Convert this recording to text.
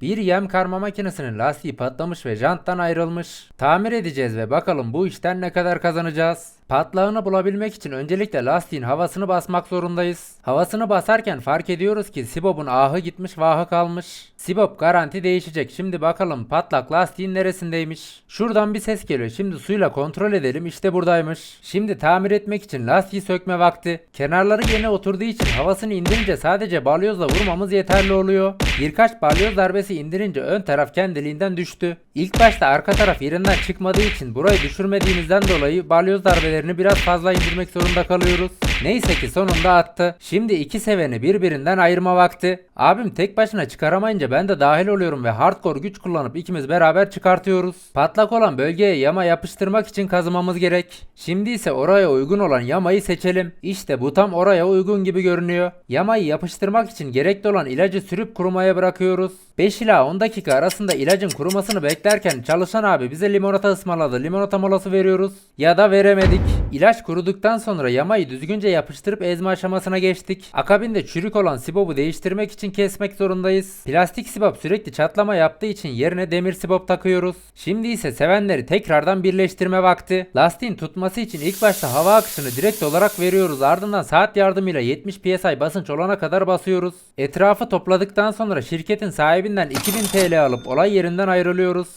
Bir yem karma makinesinin lastiği patlamış ve janttan ayrılmış. Tamir edeceğiz ve bakalım bu işten ne kadar kazanacağız. Patlağını bulabilmek için öncelikle lastiğin havasını basmak zorundayız. Havasını basarken fark ediyoruz ki Sibop'un ahı gitmiş vahı kalmış. Sibop garanti değişecek. Şimdi bakalım patlak lastiğin neresindeymiş. Şuradan bir ses geliyor. Şimdi suyla kontrol edelim. İşte buradaymış. Şimdi tamir etmek için lastiği sökme vakti. Kenarları yine oturduğu için havasını indirince sadece balyozla vurmamız yeterli oluyor. Birkaç balyoz darbesi indirince ön taraf kendiliğinden düştü. İlk başta arka taraf yerinden çıkmadığı için burayı düşürmediğimizden dolayı balyoz darbelerini biraz fazla indirmek zorunda kalıyoruz. Neyse ki sonunda attı. Şimdi iki seveni birbirinden ayırma vakti. Abim tek başına çıkaramayınca ben de dahil oluyorum ve hardcore güç kullanıp ikimiz beraber çıkartıyoruz. Patlak olan bölgeye yama yapıştırmak için kazımamız gerek. Şimdi ise oraya uygun olan yamayı seçelim. İşte bu tam oraya uygun gibi görünüyor. Yamayı yapıştırmak için gerekli olan ilacı sürüp kurumaya bırakıyoruz. 5 ila 10 dakika arasında ilacın kurumasını beklerken çalışan abi bize limonata ısmarladı. Limonata molası veriyoruz. Ya da veremedik. İlaç kuruduktan sonra yamayı düzgünce yapıştırıp ezme aşamasına geçtik. Akabinde çürük olan sibobu değiştirmek için kesmek zorundayız. Plastik sibop sürekli çatlama yaptığı için yerine demir sibop takıyoruz. Şimdi ise sevenleri tekrardan birleştirme vakti. Lastiğin tutması için ilk başta hava akışını direkt olarak veriyoruz. Ardından saat yardımıyla 70 psi basınç olana kadar basıyoruz. Etrafı topladıktan sonra şirketin sahibinden 2000 TL alıp olay yerinden ayrılıyoruz.